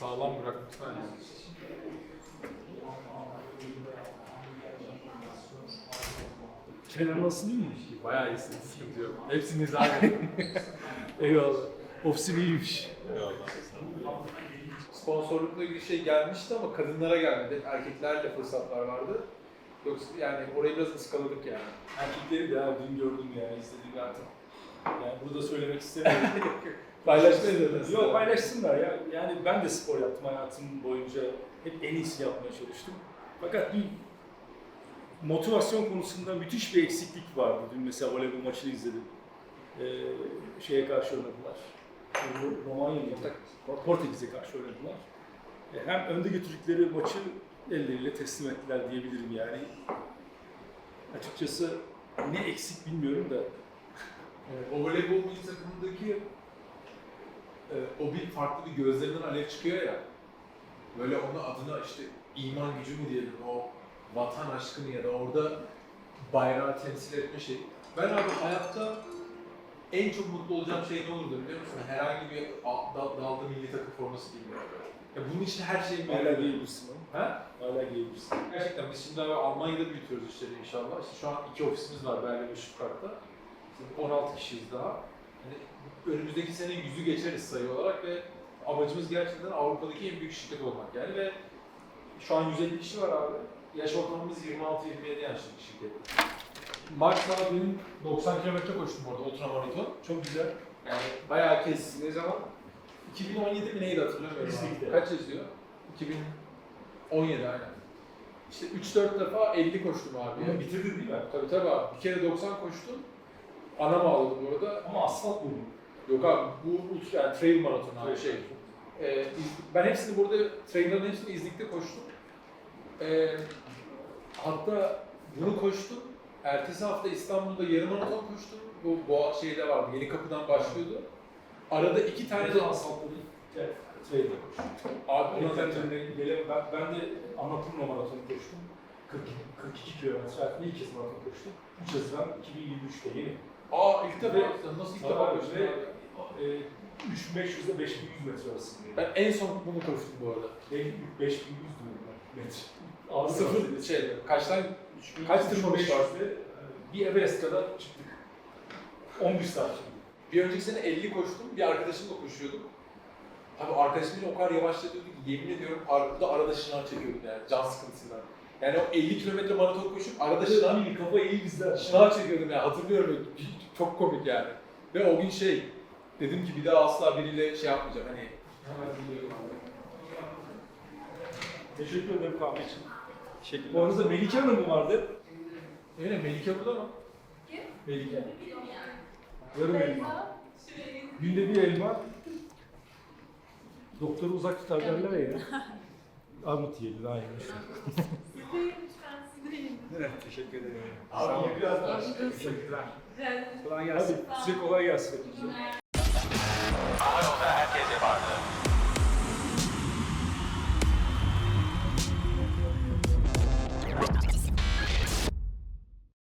Sağlam bırak lütfen. Kenan nasıl değil mi? Bayağı iyisin, sıkıntı yok. Hepsi nizami. Eyvallah. Ofisim iyiymiş. Eyvallah. Sponsorlukla ilgili şey gelmişti ama kadınlara gelmedi. Erkeklerle fırsatlar vardı. Yoksa yani orayı biraz ıskaladık yani. Erkekleri de ha, dün gördüm yani izlediğim artık. Yani burada söylemek istemiyorum. Paylaşmayı da Yok paylaşsınlar ya. Yani ben de spor yaptım hayatım boyunca. Hep en iyisini yapmaya çalıştım. Fakat bir motivasyon konusunda müthiş bir eksiklik vardı. Dün mesela voleybol maçını izledim. Ee, şeye karşı oynadılar. Ro- Romanya mıydı? Portekiz'e karşı oynadılar. E, hem önde götürdükleri maçı elleriyle teslim ettiler diyebilirim yani. Açıkçası ne eksik bilmiyorum da O voleybol milli takımındaki e, o bir farklı bir gözlerinden alev çıkıyor ya. Böyle onun adına işte iman gücü mü diyelim o vatan aşkını ya da orada bayrağı temsil etme şey. Ben abi hayatta en çok mutlu olacağım şey ne olurdu biliyor musun? Herhangi bir al- dal- dalda milli takım forması giymek. Ya bunun için her şeyi hala giyebilirsin onu. Ha? Hala giyebilirsin. Gerçekten biz şimdi abi Almanya'da büyütüyoruz işleri inşallah. İşte şu an iki ofisimiz var Berlin ve Stuttgart'ta. Şimdi 16 kişiyiz daha. Hani önümüzdeki sene yüzü geçeriz sayı olarak ve amacımız gerçekten Avrupa'daki en büyük şirket olmak yani ve şu an 150 kişi var abi. Yaş ortalamamız 26-27 yaşlı şirket. Maçta benim 90 kilometre koştum orada ultramaraton. Çok güzel. Yani bayağı kez ne zaman? 2017 mi neydi hatırlamıyorum. Kesinlikle. Kaç yazıyor? 2017 aynen. İşte 3-4 defa 50 koştum abi. Bunu bitirdin değil mi? Tabii tabii abi. Bir kere 90 koştum. Ana bağladım orada. Ama asfalt bu. Yok abi bu ultra yani trail maraton abi şey. Ee, ben hepsini burada trail'ların hepsini İznik'te koştum. Ee, hatta bunu koştum. Ertesi hafta İstanbul'da yarım maraton koştum. Bu boğa şeyde vardı. Yeni kapıdan başlıyordu. Arada iki tane de asfaltlı. Evet. Trail'de koştum. abi Ona ona ben, ben, ben de Annapurna maratonu koştum. 42, 42 kilometre. Hayatımda ilk kez maraton koştum. 3 Haziran 2023'te yeni. Aa ilk defa yaptın. Nasıl ilk Tabii defa abi, koştun ve-? E, 3500 ile 5100 metre arasındayım. Ben en son bunu koştum bu arada. Benim 5100 diyorum ben metre. Abi Sıfır şey kaçtan kaç tırmanış var? Bir Everest kadar çıktık. 11 saat şimdi. Bir önceki sene 50 koştum. Bir arkadaşımla koşuyordum. Abi arkadaşım beni o kadar yavaşlatıyordu ki yemin ediyorum parkurda arada şınav çekiyordum yani can sıkıntısından. Yani o 50 kilometre maraton koşup arada şınav, iyi, kafa iyi bizden. şınav çekiyordum yani hatırlıyorum. Çok komik yani. Ve o gün şey dedim ki bir daha asla biriyle şey yapmayacağım hani Teşekkür ederim kahve için. şekilde. Bu arada Melike Hanım mı vardı? Öyle Melike burada mı? Kim? Melike. Yarım elma. Günde bir elma. Doktoru uzak tutar derler ya. Armut Siz değil, lütfen siz değil. Evet, teşekkür ederim. Sağ olun. biraz daha teşekkürler. Kolay gelsin. Size kolay gelsin. Ama yolda herkese vardı.